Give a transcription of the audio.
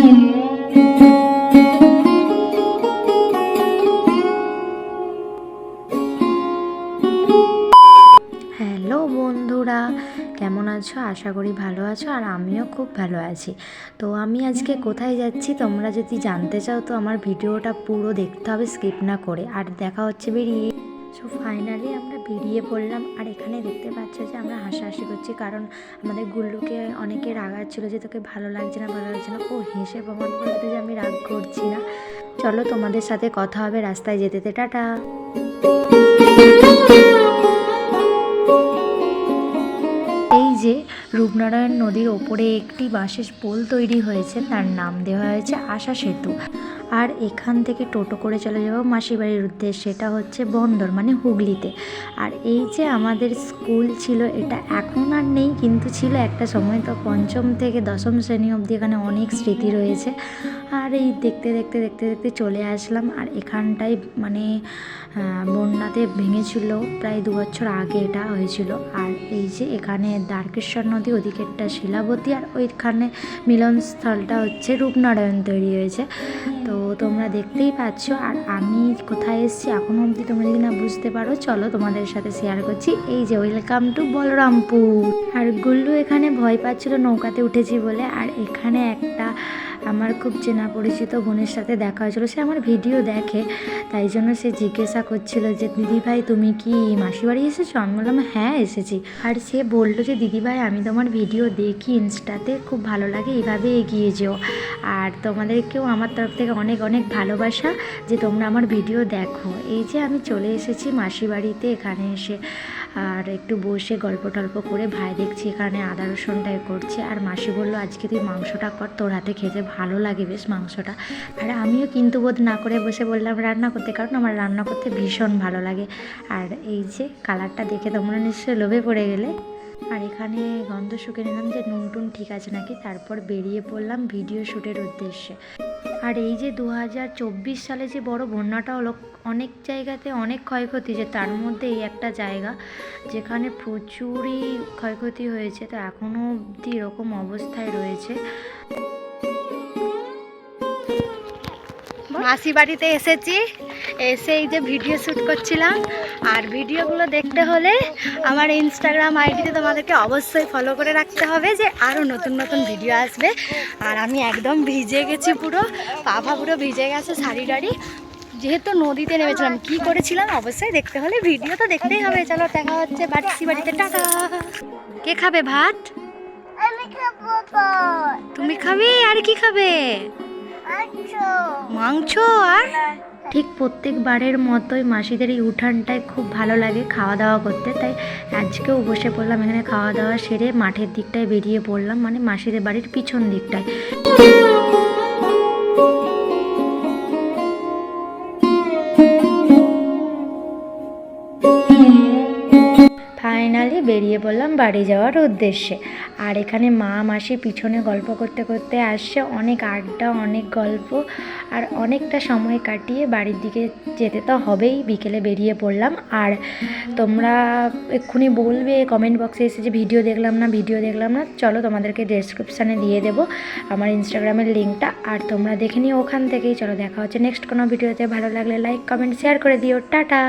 Hello বন্ধুরা, কেমন আছো? আশা করি ভালো আছো আর আমিও খুব ভালো আছি। তো আমি আজকে কোথায় যাচ্ছি তোমরা যদি জানতে চাও তো আমার ভিডিওটা পুরো দেখতে হবে, স্কিপ না করে। আর দেখা হচ্ছে বেরিয়ে। সো ফাইনালি আমরা বেরিয়ে পড়লাম। আর এখানে দেখতে পাচ্ছ যে আমরা হাসাহাসি করছি কারণ আমাদের গুল্লুকে অনেকে রাগাচ্ছিলো যে তোকে ভালো লাগছে না, ভালো লাগছে না। ও হেসে প্রমাণ করতে যে আমি রাগ করছি না। চলো তোমাদের সাথে কথা হবে রাস্তায় যেতে। টাটা। এই যে রূপনারায়ণ নদীর ওপরে একটি বাঁশের পোল তৈরি হয়েছে, তার নাম দেওয়া হয়েছে আশা সেতু। আর এখান থেকে টোটো করে চলে যাব মাসির বাড়ির উদ্দেশ্যে। সেটা হচ্ছে বন্দর মানে হুগলিতে। আর এই যে আমাদের স্কুল ছিল, এটা এখন আর নেই, কিন্তু ছিল একটা সময়, তো পঞ্চম থেকে দশম শ্রেণি অবধি এখানে অনেক স্মৃতি রয়েছে। আর এই দেখতে দেখতে দেখতে দেখতে চলে আসলাম। আর এখানটায় মানে বন্যাতে ভেঙেছিল, প্রায় দু বছর আগে এটা হয়েছিল। আর এই যে এখানে দ্বারকেশ্বর নদী ওদিকেরটা শিলাবতী, আর ওইখানে মিলনস্থলটা হচ্ছে রূপনারায়ণ তৈরি হয়েছে। তো তোমরা দেখতেই পাচ্ছ, আর আমি কোথায় এসেছি এখনও অবধি তোমরা যদি না বুঝতে পারো, চলো তোমাদের সাথে শেয়ার করছি। এই যে ওয়েলকাম টু বলরামপুর। আর গুল্লু এখানে ভয় পাচ্ছিল নৌকাতে উঠেছি বলে, আর এখানে একটা আমার খুব চেনা পরিচিত বোনের সাথে দেখা হয়েছিল। সে আমার ভিডিও দেখে, তাই জন্য সে জিজ্ঞাসা করছিল যে, দিদি ভাই, তুমি কি মাসি বাড়ি এসেছ? আমি বললাম হ্যাঁ এসেছি। আর সে বলল যে, দিদি ভাই, আমি তোমার ভিডিও দেখি, ইনস্টাতে খুব ভালো লাগে, এইভাবে এগিয়ে যেও। আর তোমাদেরকেও আমার তরফ থেকে অনেক অনেক ভালোবাসা যে, তোমরা আমার ভিডিও দেখো। এই যে, আমি চলে এসেছি মাসি বাড়িতে, এখানে এসে। আর একটু বসে গল্প টল্প করে ভাই দেখছি এখানে আদা রসুনটাই করছে। আর মাসি বলল, আজকে তুই মাংসটা কর, তোর হাতে খেতে ভালো লাগে বেশ মাংসটা। আর আমিও কিন্তু বোধ না করে বসে বললাম, রান্না করতে। কারণ আমার রান্না করতে ভীষণ ভালো লাগে। আর এই যে কালারটা দেখে তোমরা নিশ্চয়ই লোভে পড়ে গেলে। আর এখানে গন্ধ শুকে নিলাম যে নুন টুন ঠিক আছে নাকি? তারপর বেরিয়ে পড়লাম ভিডিও শ্যুটের উদ্দেশ্যে। আর এই যে দু হাজার চব্বিশ সালে যে বড় বন্যাটা হলো, অনেক জায়গাতে অনেক ক্ষয়ক্ষতি যে তার মধ্যে এই একটা জায়গা যেখানে প্রচুরই ক্ষয়ক্ষতি হয়েছে, তো এখনও অবধি এরকম অবস্থায় রয়েছে। মাসি বাড়িতে এসেছি, এসে এই যে ভিডিও শ্যুট করছিলাম। আর ভিডিওগুলো দেখতে হলে আমার ইনস্টাগ্রাম আইডিতে তোমাদেরকে অবশ্যই ফলো করে রাখতে হবে যে আরও নতুন নতুন ভিডিও আসবে। আর আমি একদম ভিজে গেছি পুরো পাভা পুরো ভিজে গেছে শাড়ি টাড়ি। যেহেতু নদীতে নেমেছিলাম কি করেছিলাম অবশ্যই দেখতে হলে ভিডিও তো দেখতেই হবে। চলো দেখা হচ্ছে বাড়ি বাড়িতে টাকা কে খাবে ভাত? তুমি খাবে? আর কি খাবে? মাংস। আর? ঠিক প্রত্যেকবারের মতোই মাসিদের এই উঠানটায় খুব ভালো লাগে খাওয়া দাওয়া করতে। তাই আজকেও বসে পড়লাম, এখানে খাওয়া দাওয়া সেরে মাঠের দিকটায় বেরিয়ে পড়লাম মানে মাসিদের বাড়ির পিছন দিকটায়। ফাইনালি বেরিয়ে পড়লাম বাড়ি যাওয়ার উদ্দেশ্যে। আর এখানে মা মাসি পিছনে গল্প করতে করতে আসছে, অনেক আড্ডা, অনেক গল্প, আর অনেকটা সময় কাটিয়ে বাড়ির দিকে যেতে তো হবেই, বিকেলে বেরিয়ে পড়লাম। আর তোমরা এক্ষুনি বলবে কমেন্ট বক্সে এসে যে ভিডিও দেখলাম না ভিডিও দেখলাম না, চলো তোমাদেরকে ডেসক্রিপশানে দিয়ে দেবো আমার ইনস্টাগ্রামের লিঙ্কটা আর তোমরা দেখে নিও ওখান থেকেই, চলো দেখা হচ্ছে নেক্সট কোনো ভিডিওতে ভালো লাগলে লাইক কমেন্ট শেয়ার করে দিও। টাটা!